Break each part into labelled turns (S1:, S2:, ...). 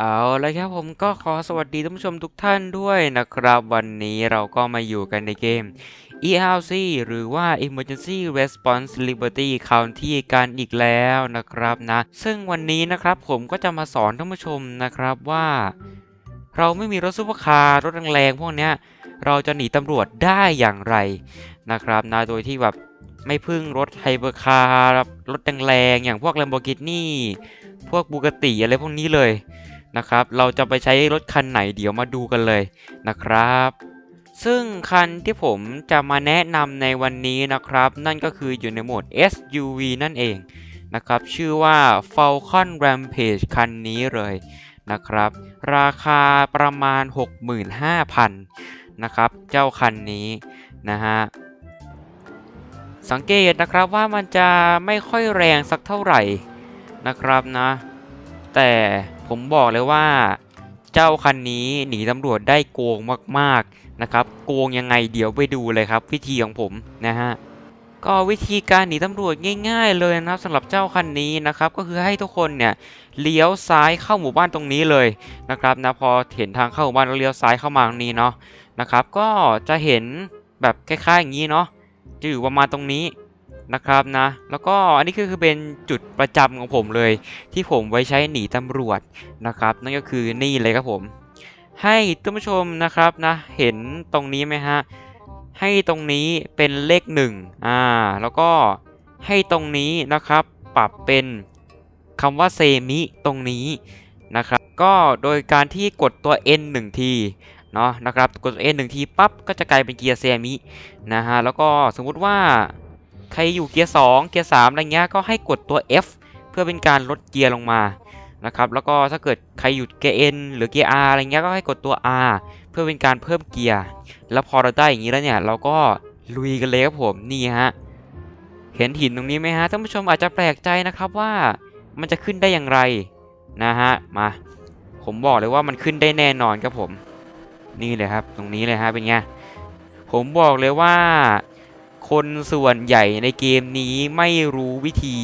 S1: เอาละครับผมก็ขอสวัสดีท่านผู้ชมทุกท่านด้วยนะครับ วันนี้เราก็มาอยู่กันในเกม ERC หรือว่า Emergency Response Liberty County กันอีกแล้วนะครับนะ ซึ่งวันนี้นะครับผมก็จะมาสอนท่านผู้ชมนะครับว่า เราไม่มีรถซุปเปอร์คาร์รถแรงๆพวกเนี้ยเราจะหนีตำรวจได้อย่างไรนะครับนะโดยที่แบบไม่พึ่งรถไฮเปอร์คาร์รถแรงๆอย่างพวก Lamborghini พวกบูกติอะไรพวกนี้เลย นะครับ เราจะไปใช้รถคันไหนเดี๋ยวมาดูกันเลยนะครับ ซึ่งคันที่ผมจะมาแนะนำในวันนี้นะครับ นั่นก็คืออยู่ในโหมด SUV นั่นเองนะครับ ชื่อว่า Falcon Rampage คันนี้เลยนะครับ ราคาประมาณ 65,000นะครับ เจ้าคันนี้นะฮะสังเกตนะครับว่ามันจะไม่ค่อยแรงสักเท่าไหร่นะครับนะ แต่ ผมบอกเลยว่าเจ้าคันนี้หนีตำรวจได้โกงมากๆนะครับ โกงยังไงเดี๋ยวไปดูเลยครับ วิธีของผมนะฮะก็วิธีการหนีตำรวจง่าย ๆ เลยนะครับสำหรับเจ้าคันนี้นะครับ ก็คือให้ทุกคนเนี่ยเลี้ยวซ้ายเข้าหมู่บ้านตรงนี้เลยนะครับนะพอเห็นทางเข้าหมู่บ้านแล้วเลี้ยวซ้ายเข้ามาตรงนี้เนาะนะครับ ก็จะเห็นแบบคล้ายๆอย่างนี้เนาะจะอยู่ประมาณตรงนี้ นะครับนะ แล้วก็อันนี้คือคือเป็นจุดประจำของผมเลย ที่ผมไว้ใช้หนีตำรวจนะครับ นั่นก็คือนี่เลยครับผม ให้ท่านผู้ชมนะครับนะเห็นตรงนี้ไหมฮะให้ตรงนี้เป็นเลขหนึ่งอ่าแล้วก็ให้ตรงนี้นะครับ ปรับเป็นคำว่าเซมิตรงนี้นะครับ ก็โดยการที่กดตัว N 1ทีเนาะนะครับ กดตัว N 1ทีปั๊บก็จะกลายเป็นเกียร์เซมินะฮะแล้วก็สมมุติว่า ใครอยู่เกียร์2เกียร์3อะไรเงี้ยก็ให้กดตัว F เพื่อเป็นการลดเกียร์ลงมานะครับแล้วก็ถ้าเกิดใครอยู่เกียร์ N หรือเกียร์ R อะไรเงี้ยก็ให้กดตัว R เพื่อเป็นการเพิ่มเกียร์ แล้วพอเราได้อย่างนี้แล้วเนี่ยเราก็ลุยกันเลยครับผมนี่ฮะเห็นหินตรงนี้ไหมฮะท่านผู้ชมอาจจะแปลกใจนะครับว่ามันจะขึ้นได้อย่างไรนะฮะมาผมบอกเลยว่ามันขึ้นได้แน่นอนครับผม นี่เลยครับ ตรงนี้เลยฮะเป็นไงผมบอกเลยว่า คนส่วนใหญ่ในเกมนี้ไม่รู้วิธี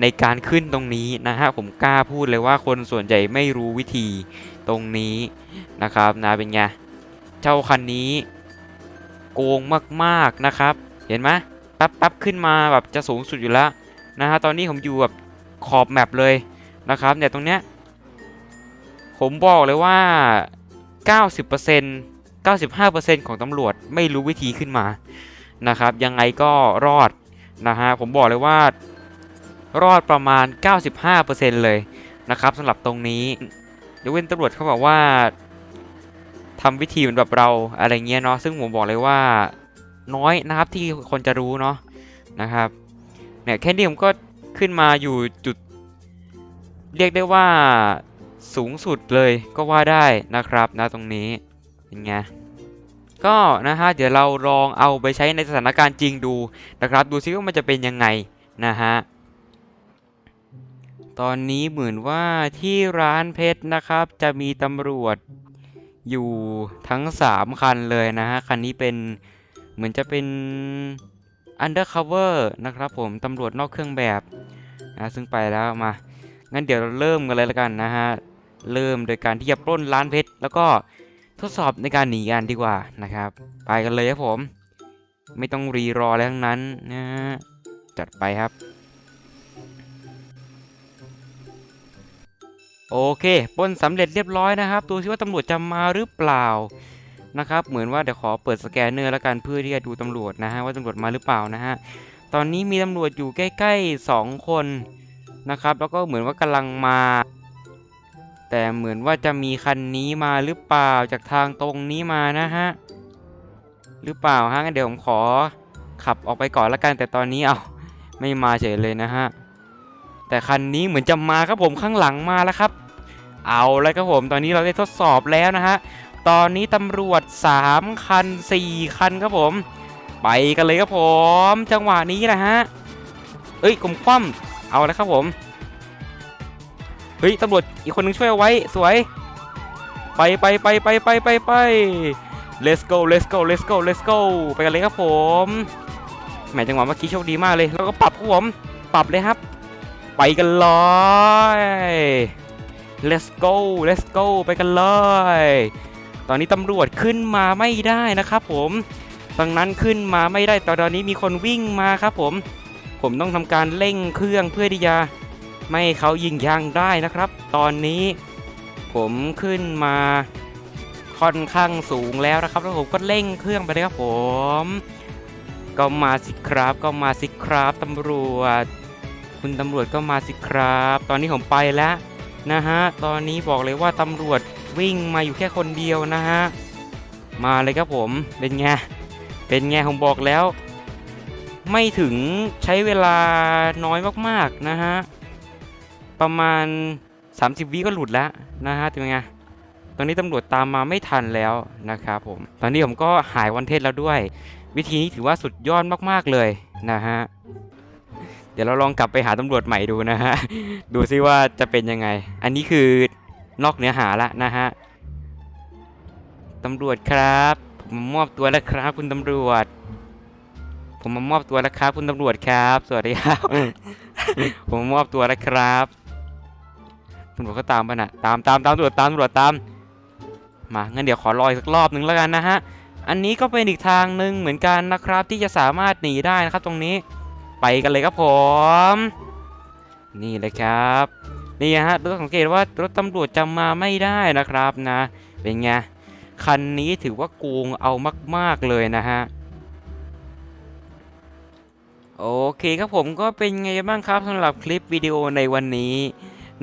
S1: ในการขึ้นตรงนี้นะฮะผมกล้าพูดเลยว่าคนส่วนใหญ่ไม่รู้วิธีตรงนี้นะครับนะเป็นไงเจ้าคันนี้โกงมากๆนะครับ เห็นไหมแป๊บแป๊บขึ้นมาแบบจะสูงสุดอยู่แล้วนะฮะตอนนี้ผมอยู่แบบขอบแมปเลยนะครับเนี่ยตรงเนี้ยผมบอกเลยว่า 90% 95%ของตำรวจไม่รู้วิธีขึ้นมา นะครับ ยังไงก็รอดนะฮะผมบอกเลยว่ารอดประมาณ 95%เลยนะครับสำหรับตรงนี้ยกเว้นตำรวจเขาบอกว่าทำวิธีเหมือนแบบเราอะไรเงี้ยเนาะซึ่งผมบอกเลยว่าน้อยนะครับที่คนจะรู้เนาะนะครับเนี่ยแค่นี้ผมก็ขึ้นมาอยู่จุด เรียกได้ว่าสูงสุดเลยก็ว่าได้นะครับนะตรงนี้เป็นไง ก็นะฮะเดี๋ยวเราลองเอาไปใช้ในสถานการณ์จริงดูนะครับ ดูซิว่ามันจะเป็นยังไงนะฮะตอนนี้เหมือนว่าที่ร้านเพชรนะครับ จะมีตำรวจอยู่ทั้ง 3 คันเลยนะฮะ คันนี้เป็นเหมือนจะเป็น undercover นะครับผมตำรวจนอกเครื่องแบบนะซึ่งไปแล้วมา งั้นเดี๋ยวเราเริ่มกันเลยละกันนะฮะ เริ่มโดยการที่จะปล้นร้านเพชรแล้วก็ ทดสอบในการหนีกันดีกว่านะครับ ไปกันเลยครับผม ไม่ต้องรีรอแล้วทั้งนั้นนะจัดไปครับ โอเคป้นสำเร็จเรียบร้อยนะครับดูซิว่าตำรวจจะมาหรือเปล่านะครับเหมือนว่าเดี๋ยวขอเปิดสแกนเนอร์แล้วกันเพื่อที่จะดูตำรวจนะฮะว่าตำรวจมาหรือเปล่านะฮะตอนนี้มีตำรวจอยู่ใกล้ๆ 2 คนนะครับ แล้วก็เหมือนว่ากำลังมา แต่เหมือนว่าจะมีคันนี้มาหรือเปล่าจากทางตรงนี้มานะฮะ หรือเปล่าฮะงั้นเดี๋ยวผมขอขับออกไปก่อนละกันแต่ตอนนี้เอาไม่มาเฉยเลยนะฮะ แต่คันนี้เหมือนจะมาครับผมข้างหลังมาแล้วครับ เอาแล้วครับผมตอนนี้เราได้ทดสอบแล้วนะฮะ ตอนนี้ตำรวจ 3 คัน 4 คันครับผม ไปกันเลยครับผม จังหวะนี้นะฮะ เอ้ยกลมคว่ำเอาแล้วครับผม เฮ้ยตำรวจอีกคนนึงช่วยเอาไว้สวย ไปไปไปไปไปไปไป let's go let's go let's go let's go ไปกันเลยครับผมแหมจังหวะเมื่อกี้โชคดีมากเลย แล้วก็ปรับครับผมปรับเลยครับ ไปกันเลย let's go let's go ไปกันเลย ตอนนี้ตำรวจขึ้นมาไม่ได้นะครับผมดังนั้นขึ้นมาไม่ได้ตอนนี้มีคนวิ่งมาครับผม ผมต้องทำการเร่งเครื่องเพื่อที่จะ ไม่เขายิงยางได้นะครับ ตอนนี้ผมขึ้นมาค่อนข้างสูงแล้วนะครับแล้วผมก็เร่งเครื่องไปเลยครับผม ก็มาสิครับก็มาสิครับตำรวจ คุณตำรวจก็มาสิครับ ตอนนี้ผมไปแล้วนะฮะตอนนี้บอกเลยว่าตำรวจวิ่งมาอยู่แค่คนเดียวนะฮะมาเลยครับผมเป็นไงเป็นไงผมบอกแล้ว ไม่ถึงใช้เวลาน้อยมากๆนะฮะ ประมาณ 30วิก็หลุดแล้วนะฮะเป็นไงตอนนี้ตำรวจตามมาไม่ทันแล้วนะครับผม ตอนนี้ผมก็หายวันเทศแล้วด้วย วิธีนี้ถือว่าสุดยอดมากๆเลยนะฮะ เดี๋ยวเราลองกลับไปหาตำรวจใหม่ดูนะฮะ ดูซิว่าจะเป็นยังไง อันนี้คือนอกเนื้อหาละนะฮะตำรวจครับ ผมมามอบตัวแล้วครับ คุณตำรวจ ผมมามอบตัวแล้วครับ คุณตำรวจครับ สวัสดีครับ ผมมามอบตัวแล้วครับ ตำรวจก็ตามไปนะตามตามตามตำรวจตามตำรวจตาม มางั้นเดี๋ยวขอรออีกสักรอบหนึ่งแล้วกันนะฮะ อันนี้ก็เป็นอีกทางหนึ่งเหมือนกันนะครับ ที่จะสามารถหนีได้นะครับตรงนี้ ไปกันเลยครับผม นี่เลยครับ นี่ฮะต้องสังเกตว่ารถตำรวจจะมาไม่ได้นะครับนะ เป็นไง คันนี้ถือว่าโกงเอามาก ๆเลยนะฮะโอเคครับผมก็เป็นไงบ้างครับสำหรับคลิปวิดีโอในวันนี้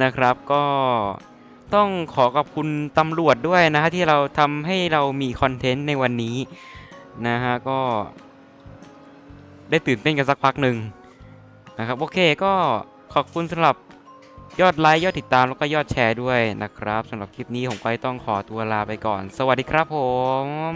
S1: นะครับ ก็ต้องขอขอบคุณตำรวจด้วยนะฮะที่เราทำให้เรามีคอนเทนต์ในวันนี้นะฮะก็ ได้ตื่นเต้นกันสักพักหนึ่งนะครับโอเคก็ขอบคุณสำหรับยอดไลค์ยอดติดตามแล้วก็ยอดแชร์ด้วยนะครับสำหรับคลิปนี้ผมก็ต้องขอตัวลาไปก่อน สวัสดีครับผม